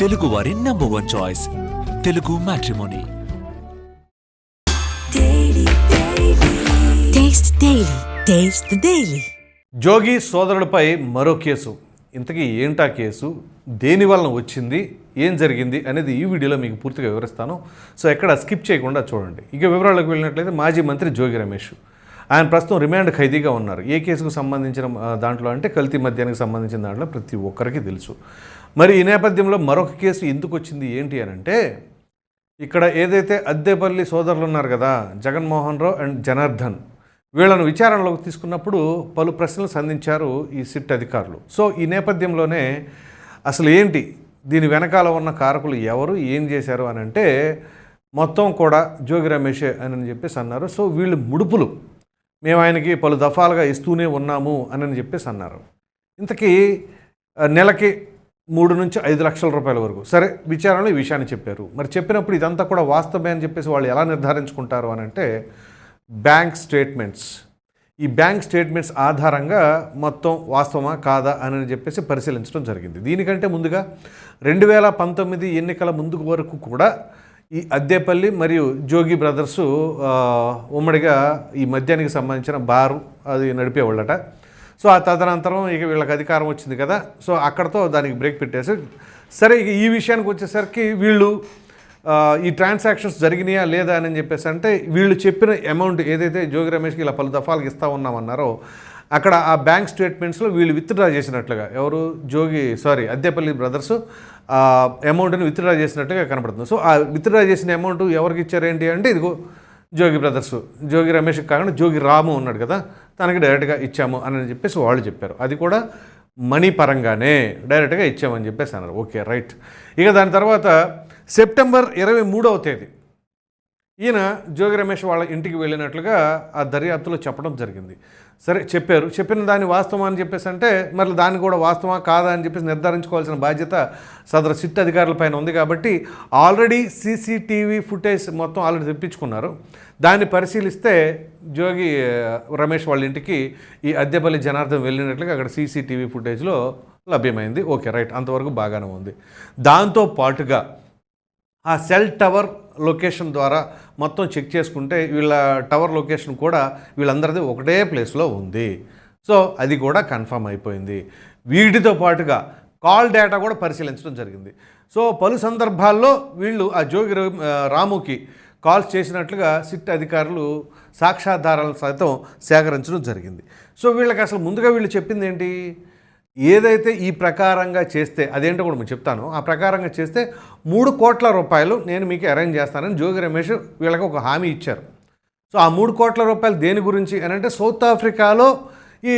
తెలుగు వారి number one choice Telugu matrimony. Jogi సోదరుడిపై మరో case. ఇంతకీ ఏంటా కేసు? దేని వలన వచ్చింది? ఏం జరిగింది? అనేది ఈ వీడియోలో మీకు పూర్తిగా వివరిస్తాను. సో ఎక్కడ స్కిప్ చేయకుండా చూడండి. ఇక వివరాలకు వెళ్ళినట్లయితే మాజీ మంత్రి జోగి రమేష్. ఆయన ప్రస్తుతం రిమాండ్ ఖైదీగా ఉన్నారు. ఏ కేసుకు సంబంధించిన దాంట్లో అంటే కల్తీ మద్యానికి సంబంధించిన దాంట్లో ప్రతి ఒక్కరికి తెలుసు. మరి ఈ నేపథ్యంలో మరొక కేసు ఎందుకు వచ్చింది? ఏంటి అని అంటే ఇక్కడ ఏదైతే అద్దెపల్లి సోదరులు ఉన్నారు కదా జగన్మోహన్ రావు అండ్ జనార్దన్ వీళ్ళను విచారణలోకి తీసుకున్నప్పుడు పలు ప్రశ్నలు సంధించారు ఈ సిట్ అధికారులు. సో ఈ నేపథ్యంలోనే అసలు ఏంటి? దీని వెనకాల ఉన్న కారకులు ఎవరు? ఏం చేశారు అని అంటే మొత్తం కూడా జోగి రమేషే అని చెప్పేసి అన్నారు. సో వీళ్ళు ముడుపులు. మేము ఆయనకి పలు దఫాలుగా ఇస్తూనే ఉన్నాము అని చెప్పేసి అన్నారు. ఇంతకీ నెలకి మూడు నుంచి ఐదు లక్షల రూపాయల వరకు. సరే విచారణలో ఈ విషయాన్ని చెప్పారు. మరి చెప్పినప్పుడు ఇదంతా కూడా వాస్తవమే అని చెప్పేసి వాళ్ళు ఎలా నిర్ధారించుకుంటారు అని అంటే బ్యాంక్ స్టేట్మెంట్స్. ఈ బ్యాంక్ స్టేట్మెంట్స్ ఆధారంగా మొత్తం వాస్తవమా కాదా అని చెప్పేసి పరిశీలించడం జరిగింది. దీనికంటే ముందుగా రెండు వేల పంతొమ్మిది ఎన్నికల ముందు వరకు కూడా ఈ అద్దెపల్లి మరియు జోగి బ్రదర్సు ఉమ్మడిగా ఈ మద్యానికి సంబంధించిన బారు అది నడిపేవాళ్ళట. సో ఆ తదనంతరం ఇక వీళ్ళకి అధికారం వచ్చింది కదా. సో అక్కడతో దానికి బ్రేక్ పెట్టేసి సరే ఇక ఈ విషయానికి వచ్చేసరికి వీళ్ళు ఈ ట్రాన్సాక్షన్స్ జరిగినాయా లేదా అని చెప్పేసి అంటే వీళ్ళు చెప్పిన అమౌంట్ ఏదైతే జోగి రమేష్కి ఇలా పలు దఫాలకు ఇస్తా ఉన్నామన్నారో అక్కడ ఆ బ్యాంక్ స్టేట్మెంట్స్లో వీళ్ళు విత్డ్రా చేసినట్లుగా ఎవరు? జోగి సారీ అద్దెపల్లి బ్రదర్స్ ఆ అమౌంట్ని విత్డ్రా చేసినట్టుగా కనపడుతుంది. సో ఆ విత్డ్రా చేసిన అమౌంట్ ఎవరికి ఇచ్చారేంటి అంటే ఇదిగో జోగి బ్రదర్స్ జోగి రమేష్ కాకుండా జోగి రాము ఉన్నాడు కదా తనకి డైరెక్ట్గా ఇచ్చాము అని చెప్పేసి వాళ్ళు చెప్పారు. అది కూడా మనీ పరంగానే డైరెక్ట్గా ఇచ్చామని చెప్పేసి అన్నారు. Okay right. ఇక దాని తర్వాత సెప్టెంబర్ ఇరవై మూడవ తేదీ ఈయన జోగి రమేష్ వాళ్ళ ఇంటికి వెళ్ళినట్లుగా ఆ దర్యాప్తులో చెప్పడం జరిగింది. సరే చెప్పారు. చెప్పిన దాని వాస్తవం అని చెప్పేసి అంటే మరి దాన్ని కూడా వాస్తవా కాదా అని చెప్పేసి నిర్ధారించుకోవాల్సిన బాధ్యత సదరు సిట్ అధికారులపైన ఉంది కాబట్టి ఆల్రెడీ సీసీటీవీ ఫుటేజ్ మొత్తం ఆల్రెడీ తెప్పించుకున్నారు. దాన్ని పరిశీలిస్తే జోగి రమేష్ వాళ్ళ ఇంటికి ఈ అద్దెపల్లి జనార్దన్ వెళ్ళినట్లుగా అక్కడ సీసీటీవీ ఫుటేజ్లో లభ్యమైంది. Okay right. అంతవరకు బాగానే ఉంది. దాంతో పాటుగా ఆ సెల్ టవర్ లొకేషన్ ద్వారా మొత్తం చెక్ చేసుకుంటే వీళ్ళ టవర్ లొకేషన్ కూడా వీళ్ళందరిది ఒకటే ప్లేస్లో ఉంది. సో అది కూడా కన్ఫర్మ్ అయిపోయింది. వీటితో పాటుగా కాల్ డేటా కూడా పరిశీలించడం జరిగింది. సో పలు సందర్భాల్లో వీళ్ళు ఆ జోగి రాముకి కాల్స్ చేసినట్లుగా సిట్ అధికారులు సాక్ష్యాధారాలను సైతం సేకరించడం జరిగింది. సో వీళ్ళకి అసలు ముందుగా వీళ్ళు చెప్పింది ఏంటి? ఏదైతే ఈ ప్రకారంగా చేస్తే అదేంటో కూడా మేము చెప్తాను. ఆ ప్రకారంగా చేస్తే మూడు కోట్ల రూపాయలు నేను మీకు అరేంజ్ చేస్తానని జోగి రమేష్ వీళ్ళకి ఒక హామీ ఇచ్చారు. సో ఆ మూడు కోట్ల రూపాయలు దేని గురించి అని అంటే సౌత్ ఆఫ్రికాలో ఈ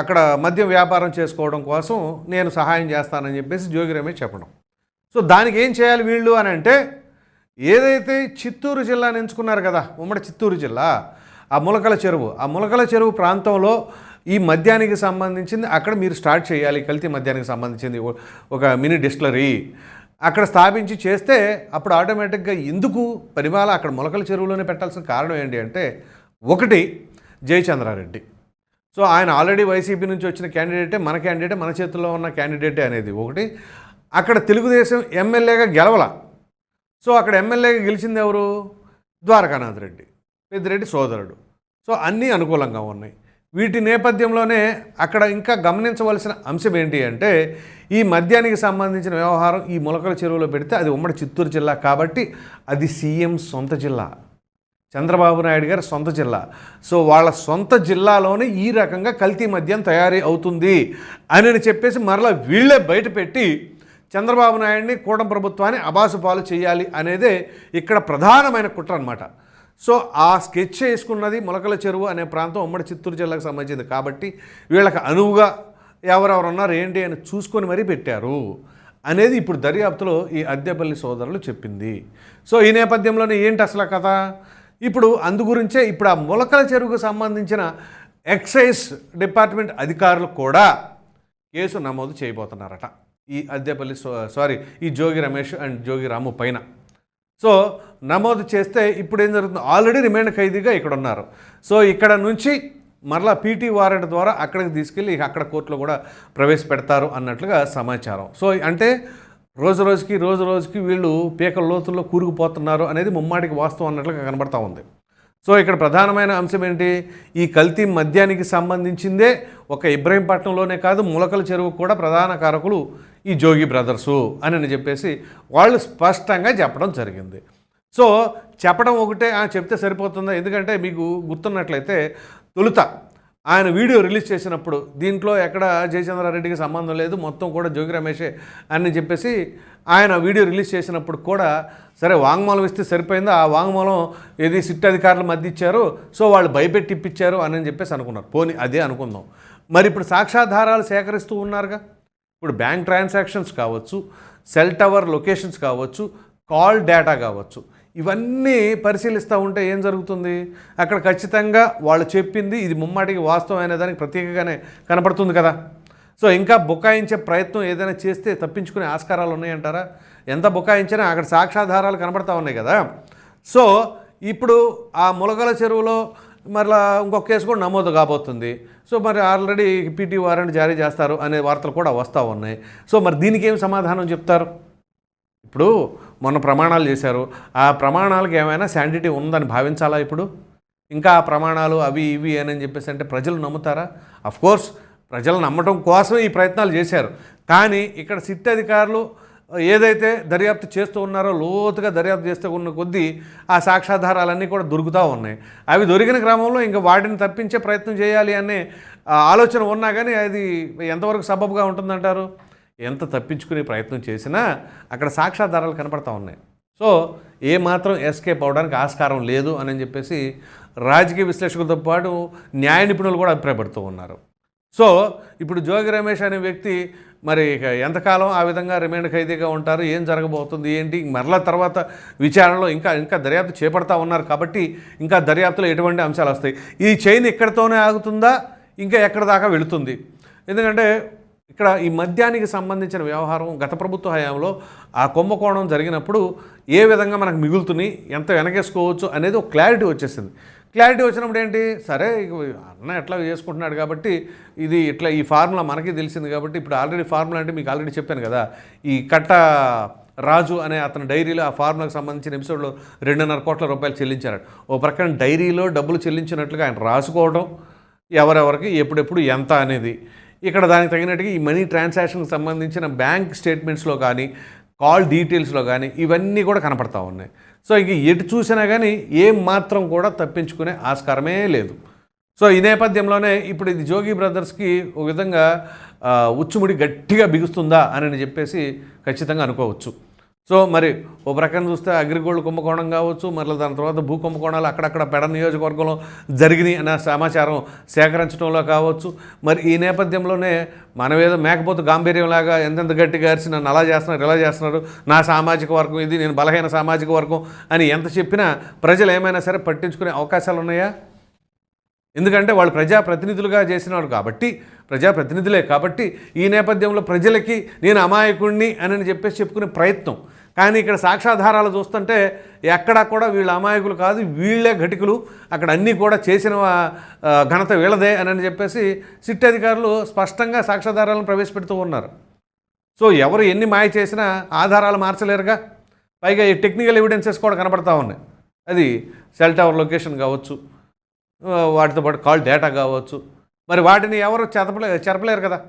అక్కడ మద్యం వ్యాపారం చేసుకోవడం కోసం నేను సహాయం చేస్తానని చెప్పేసి జోగి రమేష్ చెప్పడం. సో దానికి ఏం చేయాలి వీళ్ళు అని అంటే ఏదైతే చిత్తూరు జిల్లాని ఎంచుకున్నారు కదా ఉమ్మడి చిత్తూరు జిల్లా ఆ ములకల చెరువు ఆ ములకల చెరువు ప్రాంతంలో ఈ మద్యానికి సంబంధించింది అక్కడ మీరు స్టార్ట్ చేయాలి కల్తీ మద్యానికి సంబంధించింది ఒక మినీ డిస్టిలరీ అక్కడ స్థాపించి చేస్తే అప్పుడు ఆటోమేటిక్గా ఎందుకు పరిమాల అక్కడ మొలకల చెరువులోనే పెట్టాల్సిన కారణం ఏంటి అంటే ఒకటి జయచంద్రారెడ్డి. సో ఆయన ఆల్రెడీ వైసీపీ నుంచి వచ్చిన క్యాండిడేటే మన క్యాండిడేటే మన చేతుల్లో ఉన్న క్యాండిడేటే అనేది ఒకటి. అక్కడ తెలుగుదేశం ఎమ్మెల్యేగా గెలవల. సో అక్కడ ఎమ్మెల్యేగా గెలిచింది ఎవరు? ద్వారకానాథ్ రెడ్డి. పెద్దిరెడ్డి సోదరుడు. సో అన్నీ అనుకూలంగా ఉన్నాయి. వీటి నేపథ్యంలోనే అక్కడ ఇంకా గమనించవలసిన అంశం ఏంటి అంటే ఈ మద్యానికి సంబంధించిన వ్యవహారం ఈ మొలకల చెరువులో పెడితే అది ఉమ్మడి చిత్తూరు జిల్లా కాబట్టి అది సీఎం సొంత జిల్లా. చంద్రబాబు నాయుడు గారి సొంత జిల్లా. సో వాళ్ళ సొంత జిల్లాలోనే ఈ రకంగా కల్తీ మద్యం తయారీ అవుతుంది అని చెప్పేసి మరలా వీళ్ళే బయట పెట్టి చంద్రబాబు నాయుడిని కూడం ప్రభుత్వాన్ని అబాసు పాలు చేయాలి అనేదే ఇక్కడ ప్రధానమైన కుట్ర అనమాట సో ఆ స్కెచ్ వేసుకున్నది మొలకల చెరువు అనే ప్రాంతం ఉమ్మడి చిత్తూరు జిల్లాకు సంబంధించింది కాబట్టి వీళ్ళకి అనువుగా ఎవరెవరు ఉన్నారు ఏంటి అని చూసుకొని మరీ పెట్టారు అనేది ఇప్పుడు దర్యాప్తులో ఈ అద్దెపల్లి సోదరులు చెప్పింది. సో ఈ నేపథ్యంలోనే ఏంటి అసలు కథ? ఇప్పుడు అందు గురించే ఇప్పుడు ఆ మొలకల చెరువుకు సంబంధించిన ఎక్సైజ్ డిపార్ట్మెంట్ అధికారులు కూడా కేసు నమోదు చేయబోతున్నారట. ఈ అద్దెపల్లి సో- సారీ ఈ జోగి రమేష్ అండ్ జోగి రాము పైన. సో నమోదు చేస్తే ఇప్పుడు ఏం జరుగుతుంది? ఆల్రెడీ రిమైండ్ ఖైదీగా ఇక్కడ ఉన్నారు. సో ఇక్కడ నుంచి మరలా పీటీ వారెంట్ ద్వారా అక్కడికి తీసుకెళ్ళి ఇక అక్కడ కోర్టులో కూడా ప్రవేశపెడతారు అన్నట్లుగా సమాచారం. సో అంటే రోజు రోజుకి రోజు రోజుకి వీళ్ళు పీకల లోతుల్లో కూరుకుపోతున్నారు అనేది ముమ్మాటికి వాస్తవం అన్నట్లుగా కనబడతా ఉంది. సో ఇక్కడ ప్రధానమైన అంశం ఏంటి? ఈ కల్తీ మద్యానికి సంబంధించిందే ఒక ఇబ్రహీంపట్నంలోనే కాదు ములకల చెరువు కూడా ప్రధాన కారకులు ఈ జోగి బ్రదర్సు అని చెప్పేసి వాళ్ళు స్పష్టంగా చెప్పడం జరిగింది. సో చెప్పడం ఒకటే చెప్తే సరిపోతుందా? ఎందుకంటే మీకు గుర్తున్నట్లయితే తొలుత ఆయన వీడియో రిలీజ్ చేసినప్పుడు దీంట్లో ఎక్కడ జయచంద్రారెడ్డికి సంబంధం లేదు మొత్తం కూడా జోగి రమేషే అని చెప్పేసి ఆయన వీడియో రిలీజ్ చేసినప్పుడు కూడా సరే వాంగ్మూలం ఇస్తే సరిపోయింది? ఆ వాంగ్మూలం ఏది సిట్ అధికారులు మధ్య ఇచ్చారు సో వాళ్ళు భయపెట్టి ఇప్పించారు అని చెప్పేసి అనుకున్నారు. పోనీ అదే అనుకుందాం. మరి ఇప్పుడు సాక్ష్యాధారాలు సేకరిస్తూ ఉన్నారుగా? ఇప్పుడు బ్యాంక్ ట్రాన్సాక్షన్స్ కావచ్చు సెల్ టవర్ లొకేషన్స్ కావచ్చు కాల్ డేటా కావచ్చు. ఇవన్నీ పరిశీలిస్తూ ఉంటే ఏం జరుగుతుంది? అక్కడ ఖచ్చితంగా వాళ్ళు చెప్పింది ఇది ముమ్మాటికి వాస్తవం అనే దానికి ప్రత్యేకంగానే కనపడుతుంది కదా. సో ఇంకా బుకాయించే ప్రయత్నం ఏదైనా చేస్తే తప్పించుకునే ఆస్కారాలు ఉన్నాయంటారా? ఎంత బుకాయించినా అక్కడ సాక్ష్యాధారాలు కనపడతా ఉన్నాయి కదా. సో ఇప్పుడు ఆ ములగల చెరువులో మరలా ఇంకొక కేసు కూడా నమోదు కాబోతుంది. సో మరి ఆల్రెడీ పీటీ వారెంట్ జారీ చేస్తారు అనే వార్తలు కూడా వస్తూ ఉన్నాయి. సో మరి దీనికి ఏం సమాధానం చెప్తారు? ఇప్పుడు మొన్న ప్రమాణాలు చేశారు. ఆ ప్రమాణాలకు ఏమైనా శాంటిటీ ఉందని భావించాలా ఇప్పుడు? ఇంకా ఆ ప్రమాణాలు అవి ఇవి అని చెప్పేసి అంటే ప్రజలు నమ్ముతారా? అఫ్ కోర్స్ ప్రజలు నమ్మటం కోసం ఈ ప్రయత్నాలు చేశారు. కానీ ఇక్కడ సిట్ అధికారులు ఏదైతే దర్యాప్తు చేస్తూ ఉన్నారో లోతుగా దర్యాప్తు చేస్తూ ఉన్న కొద్దీ ఆ సాక్ష్యాధారాలన్నీ కూడా దొరుకుతూ ఉన్నాయి. అవి దొరికిన క్రమంలో ఇంకా వాటిని తప్పించే ప్రయత్నం చేయాలి అనే ఆలోచన ఉన్నా కానీ అది ఎంతవరకు సబబుగా ఉంటుందంటారు? ఎంత తప్పించుకునే ప్రయత్నం చేసినా అక్కడ సాక్ష్యాధారాలు కనపడతా ఉన్నాయి. సో ఏ మాత్రం ఎస్కేప్ అవడానికి ఆస్కారం లేదు అని చెప్పేసి రాజకీయ విశ్లేషకులతో పాటు న్యాయ నిపుణులు కూడా అభిప్రాయపడుతూ ఉన్నారు. సో ఇప్పుడు జోగి రమేష్ అనే వ్యక్తి మరి ఇక ఎంతకాలం ఆ విధంగా రిమైండ్ ఖైదీగా ఉంటారు? ఏం జరగబోతుంది? ఏంటి? మరలా తర్వాత విచారణలో ఇంకా ఇంకా దర్యాప్తు చేపడతా ఉన్నారు కాబట్టి ఇంకా దర్యాప్తులో ఎటువంటి అంశాలు వస్తాయి. ఈ చైన్ ఇక్కడితోనే ఆగుతుందా? ఇంకా ఎక్కడ దాకా వెళుతుంది? ఎందుకంటే ఇక్కడ ఈ మద్యానికి సంబంధించిన వ్యవహారం గత ప్రభుత్వ హయాంలో ఆ కుంభకోణం జరిగినప్పుడు ఏ విధంగా మనకు మిగులుతున్నాయి ఎంత వెనకేసుకోవచ్చు అనేది ఒక క్లారిటీ వచ్చేసింది. క్లారిటీ వచ్చినప్పుడు ఏంటి? సరే అన్న ఎట్లా చేసుకుంటున్నాడు కాబట్టి ఇది ఇట్లా ఈ ఫార్ములా మనకి తెలిసింది కాబట్టి ఇప్పుడు ఆల్రెడీ ఫార్ములా అంటే మీకు ఆల్రెడీ చెప్పాను కదా ఈ కట్ట రాజు అనే అతని డైరీలో ఆ ఫార్ములకు సంబంధించిన ఎపిసోడ్లో రెండున్నర కోట్ల రూపాయలు చెల్లించారు ఓ ప్రకారం డైరీలో డబ్బులు చెల్లించినట్లుగా ఆయన రాసుకోవడం ఎవరెవరికి ఎప్పుడెప్పుడు ఎంత అనేది. ఇక్కడ దానికి తగినట్టుగా ఈ మనీ ట్రాన్సాక్షన్కి సంబంధించిన బ్యాంక్ స్టేట్మెంట్స్లో కానీ కాల్ డీటెయిల్స్లో కానీ ఇవన్నీ కూడా కనపడతా ఉన్నాయి. సో ఇంక ఎటు చూసినా కానీ ఏం మాత్రం కూడా తప్పించుకునే ఆస్కారమే లేదు. సో ఈ నేపథ్యంలోనే ఇప్పుడు ఇది జోగి బ్రదర్స్కి ఒక విధంగా ఉచ్చుముడి గట్టిగా బిగుస్తుందా అని చెప్పేసి ఖచ్చితంగా అనుకోవచ్చు. సో మరి ఓ ప్రకారం చూస్తే అగ్రిగోల్డ్ కుంభకోణం కావచ్చు మరలా దాని తర్వాత భూ కుంభకోణాలు అక్కడక్కడ పెడ నియోజకవర్గంలో జరిగినాయి అనే సమాచారం సేకరించడంలో కావచ్చు. మరి ఈ నేపథ్యంలోనే మనమేదో మేకపోతే గాంభీర్యంలాగా ఎంతెంత గట్టిగా అరిచి నన్ను అలా చేస్తున్నారు ఇలా చేస్తున్నారు నా సామాజిక వర్గం ఇది నేను బలహీన సామాజిక వర్గం అని ఎంత చెప్పినా ప్రజలు ఏమైనా సరే పట్టించుకునే అవకాశాలు ఉన్నాయా? ఎందుకంటే వాళ్ళు ప్రజాప్రతినిధులుగా చేసినారు కాబట్టి ప్రజాప్రతినిధులే కాబట్టి ఈ నేపథ్యంలో ప్రజలకి నేను అమాయకుణ్ణి అని చెప్పేసి చెప్పుకునే ప్రయత్నం. కానీ ఇక్కడ సాక్ష్యాధారాలు చూస్తుంటే ఎక్కడా కూడా వీళ్ళ అమాయకులు కాదు వీళ్ళే ఘటికులు. అక్కడ అన్నీ కూడా చేసిన ఘనత వీళ్ళదే అని చెప్పేసి సిట్ అధికారులు స్పష్టంగా సాక్ష్యాధారాలను ప్రవేశపెడుతూ ఉన్నారు. సో ఎవరు ఎన్ని మాయ చేసినా ఆధారాలు మార్చలేరుగా. పైగా ఈ టెక్నికల్ ఎవిడెన్సెస్ కూడా కనపడతా ఉన్నాయి. అది సెల్ టవర్ లొకేషన్ కావచ్చు వాటితో పాటు కాల్ డేటా కావచ్చు. మరి వాటిని ఎవరు చెదపలే చెరపలేరు కదా.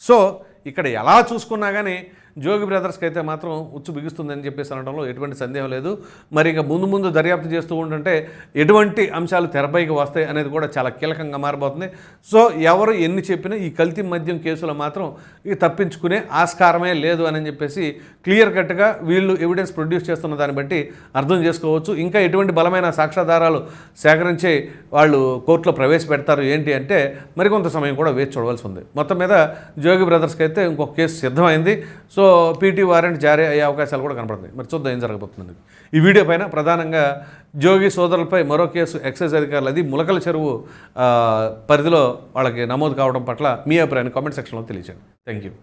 సో ఇక్కడ ఎలా చూసుకున్నా కానీ జోగి బ్రదర్స్కి అయితే మాత్రం ఉచ్చు బిగుస్తుందని చెప్పేసి అనడంలో ఎటువంటి సందేహం లేదు. మరి ఇంకా ముందు ముందు దర్యాప్తు చేస్తూ ఉంటుంటే ఎటువంటి అంశాలు తెరపైకి వస్తాయి అనేది కూడా చాలా కీలకంగా మారిపోతుంది సో ఎవరు ఎన్ని చెప్పినా ఈ కల్తీ మద్యం కేసులో మాత్రం ఇక తప్పించుకునే ఆస్కారమే లేదు అని చెప్పేసి క్లియర్ కట్గా వీళ్ళు ఎవిడెన్స్ ప్రొడ్యూస్ చేస్తున్న దాన్ని బట్టి అర్థం చేసుకోవచ్చు. ఇంకా ఎటువంటి బలమైన సాక్ష్యాధారాలు సేకరించే వాళ్ళు కోర్టులో ప్రవేశపెడతారు ఏంటి అంటే మరికొంత సమయం కూడా వేచి చూడవలసి ఉంది. మొత్తం మీద జోగి బ్రదర్స్కి అయితే ఇంకొక కేసు సిద్ధమైంది. సో పీటీ వారెంట్ జారీ అయ్యే అవకాశాలు కూడా కనపడుతున్నాయి. మరి చూద్దాం ఏం జరగబోతుంది ఈ వీడియో పైన ప్రధానంగా జోగి సోదరులపై మరో కేసు ఎక్సైజ్ అధికారులు అది ములకల చెరువు పరిధిలో వాళ్ళకి నమోదు కావడం పట్ల మీ అభిప్రాయాన్ని కామెంట్ సెక్షన్లో తెలియజేయండి థ్యాంక్ యూ